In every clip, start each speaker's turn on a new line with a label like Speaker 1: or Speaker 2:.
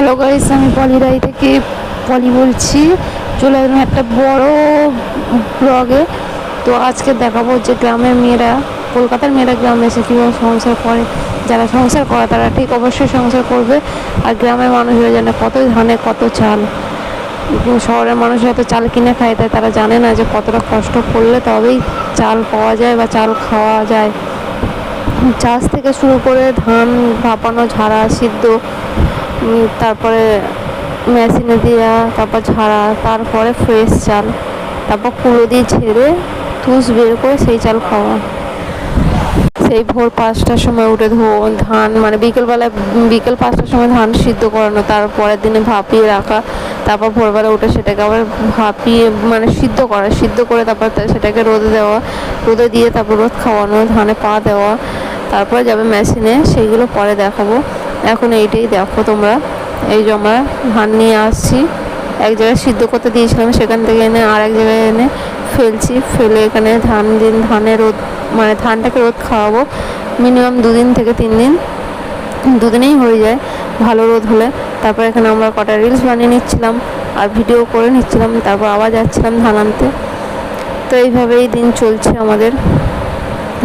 Speaker 1: Hello guys আমি পলি পলিরাই থেকে পলি বলছি। চলে এলাম একটা বড় ব্লগে তো আজকে দেখাবো যে গ্রামের মেয়েরা, কলকাতার মেয়েরা গ্রামে এসে কীভাবে সংসার করে। যারা সংসার করে, তারা ঠিক অবশ্যই সংসার করবে। আর গ্রামের মানুষেরা জানে কত ধানে, কত চাল। শহরের মানুষরা তো চাল কিনে খায়, তাই তারা জানে না যে কতটা কষ্ট করলে তবেই চাল পাওয়া যায় বা চাল খাওয়া যায়। চাষ থেকে শুরু করে ধান, ভাপানো, ঝাড়া, সিদ্ধ তারপরে মেশিনে দেওয়া তারপর ঝাড়া, তারপরে ফ্রেশ চাল, তারপর কুলো দিয়ে ছেড়ে তুষ বের করে সেই চাল খাওয়া। সেই ভোর পাঁচটার সময় উঠে ধান মানে বিকেলবেলায় বিকেল পাঁচটার সময় ধান সিদ্ধ করানো, তারপরের দিনে ভাপিয়ে রাখা, তারপর ভোরবেলা উঠে সেটাকে আবার ভাপিয়ে মানে সিদ্ধ করা, সিদ্ধ করে তারপর সেটাকে রোদে দেওয়া, রোদে দিয়ে তারপর রোদ খাওয়ানো, ধানে পা দেওয়া, তারপরে যাবে মেশিনে, সেইগুলো পরে দেখাবো। এখন এইটাই দেখো তোমরা। এই যে আমরা ধান নিয়ে আসছি। এক জায়গায় সিদ্ধ করতে দিয়েছিলাম, সেখান থেকে এনে আর এক জায়গায় এনে ফেলছি। ফেলে এখানে ধান দিন ধানের রোদ মানে ধানটাকে রোদ খাওয়াবো। মিনিমাম দুদিন থেকে তিন দিন। দুদিনেই হয়ে যায় ভালো রোদ হলে। তারপর এখানে আমরা কটা রিলস বানিয়ে নিচ্ছিলাম আর ভিডিও করে নিচ্ছিলাম। তারপর আবার যাচ্ছিলাম ধান আনতে। তো এইভাবেই দিন চলছে আমাদের।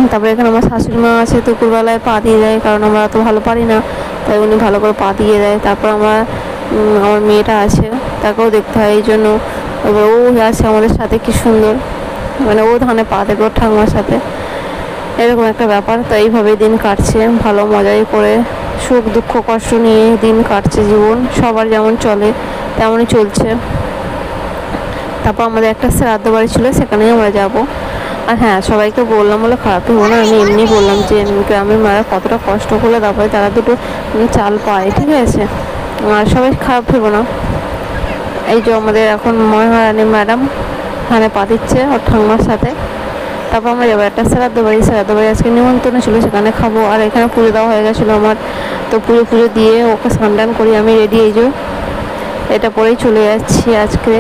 Speaker 1: তারপরে এখানে আমার শাশুড়ি মা আছে, দুপুরবেলায় পা দিয়ে দেয়, কারণ আমরা অত ভালো পারি না, তাই উনি ভালো করে পা দিয়ে দেয়। তারপর আমার আমার মেয়েটা আছে, তাকেও দেখতে হয়, এই জন্য এবার ও আছে আমাদের সাথে, কি সুন্দর। মানে ও ধানে পা দেবে ঠাকুমার সাথে। এরকম একটা ব্যাপার, তো এইভাবেই দিন কাটছে, ভালো মজাই করে, সুখ, দুঃখ, কষ্ট নিয়ে দিন কাটছে জীবন, সবার যেমন চলে, তেমনই চলছে। তারপর আমাদের একটা শ্রাদ্ধ বাড়ি ছিল, সেখানেই আমরা যাব। আর হ্যাঁ সবাইকে বললাম বলে খারাপ হব না। আমি এমনি বললাম যে, গ্রামের মায়েরা কতটা কষ্ট করলে তারপরে তারা দুটো চাল পায়, ঠিক আছে? আর সবাই খারাপ ভেবো না। এই যে আমাদের এখন মহারানী ম্যাডাম ধানে পা দিচ্ছে ওর ঠাকুমার সাথে। তারপর আমরা যাব একটা শ্রাদ্ধ বাড়ি শ্রাদ্ধ বাড়ি আজকে নিমন্ত্রণ ছিল, সেখানে খাব। আর এখানে পুজো দেওয়া হয়ে গেছিল আমার। তো পুজো পুজো দিয়ে ওকে স্নান করি আমি রেডি এই যে। এটা পরেই চলে যাচ্ছি আজকে।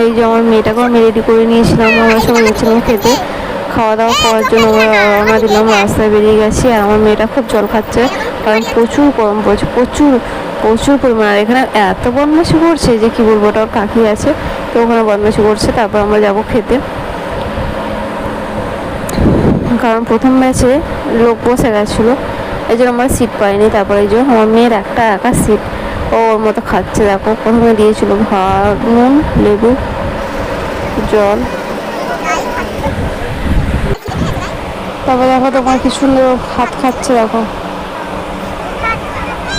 Speaker 1: এই যে আমার মেয়েটাকেও আমি রেডি করে নিয়েছিলাম, আমরা সবাই গেছিলাম খেতে। খাওয়া দাওয়া করার জন্য রওনা দিলাম রাস্তায় বেরিয়ে গেছি আর আমার মেয়েটা খুব জল খাচ্ছে, কারণ প্রচুর গরম পড়ছে, প্রচুর প্রচুর পরিমাণ। আর এখানে এত বদমাশি করছে যে কি বলব, ওটা কাকি আছে, তো ওখানে বদমাশি করছে, তারপর আমরা যাব খেতে। কারণ প্রথম ম্যাচে লোক বসে গেছিল, এই জন্য আমরা সিট পাইনি, তারপরে এই যে আমার মেয়ের একটা একা সিট ও ওর মতো খাচ্ছে, দেখো। প্রথমে দিয়েছিল ভাত, নুন, লেবু, জল। তারপরে দেখো তোমার কি সুন্দর ভাত খাচ্ছে, দেখো।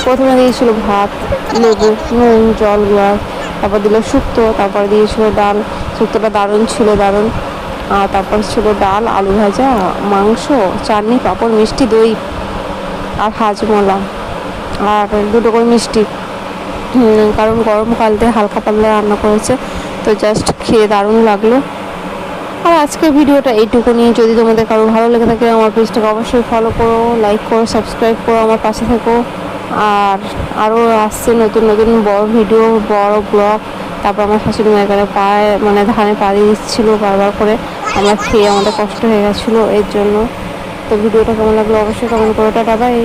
Speaker 1: প্রথমে দিয়েছিল ভাত, লেবু, নুন, জল গ্লাস তারপর দিল শুক্তো, তারপর দিয়েছিল ডাল। শুক্তোটা দারুণ ছিল, দারুণ। আর তারপর ছিল ডাল, আলু ভাজা, মাংস, চাটনি, পাঁপড়, মিষ্টি, দই আর হাজমোলা। আর দুটো করে মিষ্টি। কারণ গরমকালতে হালকা পাতলা রান্না করেছে, তো জাস্ট খেয়ে দারুণ লাগল। আর আজকের ভিডিওটা এইটুকুনি। যদি তোমাদের কারও ভালো লেগে থাকে, আমার পেজটাকে অবশ্যই ফলো করো লাইক করো সাবস্ক্রাইব করো, আমার পাশে থেকো। আর আরও আসছে নতুন নতুন বড় ভিডিও বড় ব্লগ তারপর আমার শাশুড়ি মা এখানে পায়ে মানে ধানে পা দিয়ে দিচ্ছিল বারবার করে। আমার খেয়ে আমাদের কষ্ট হয়ে গেছিল, এর জন্য। তো ভিডিওটা কেমন লাগল অবশ্যই কমেন্ট করো। Tata bye